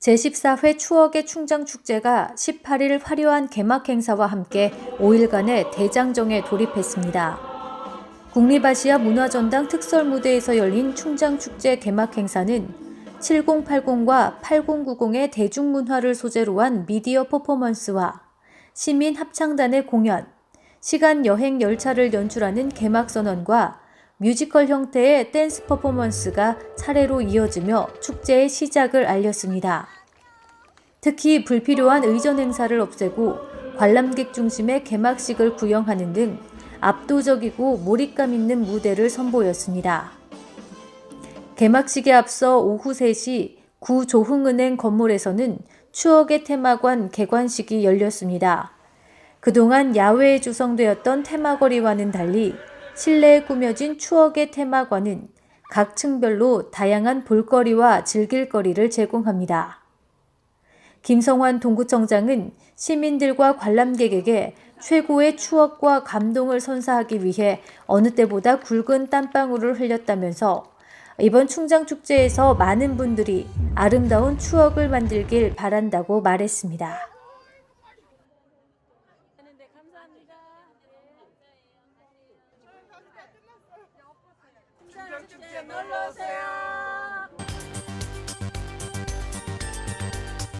제14회 추억의 충장축제가 18일 화려한 개막 행사와 함께 5일간의 대장정에 돌입했습니다. 국립아시아 문화전당 특설 무대에서 열린 충장축제 개막 행사는 7080과 8090의 대중문화를 소재로 한 미디어 퍼포먼스와 시민 합창단의 공연, 시간 여행 열차를 연출하는 개막 선언과 뮤지컬 형태의 댄스 퍼포먼스가 차례로 이어지며 축제의 시작을 알렸습니다. 특히 불필요한 의전 행사를 없애고 관람객 중심의 개막식을 구형하는 등 압도적이고 몰입감 있는 무대를 선보였습니다. 개막식에 앞서 오후 3시 구 조흥은행 건물에서는 추억의 테마관 개관식이 열렸습니다. 그동안 야외에 조성되었던 테마거리와는 달리 실내에 꾸며진 추억의 테마관은 각 층별로 다양한 볼거리와 즐길거리를 제공합니다. 김성환 동구청장은 시민들과 관람객에게 최고의 추억과 감동을 선사하기 위해 어느 때보다 굵은 땀방울을 흘렸다면서 이번 충장축제에서 많은 분들이 아름다운 추억을 만들길 바란다고 말했습니다. 축제 놀러오세요.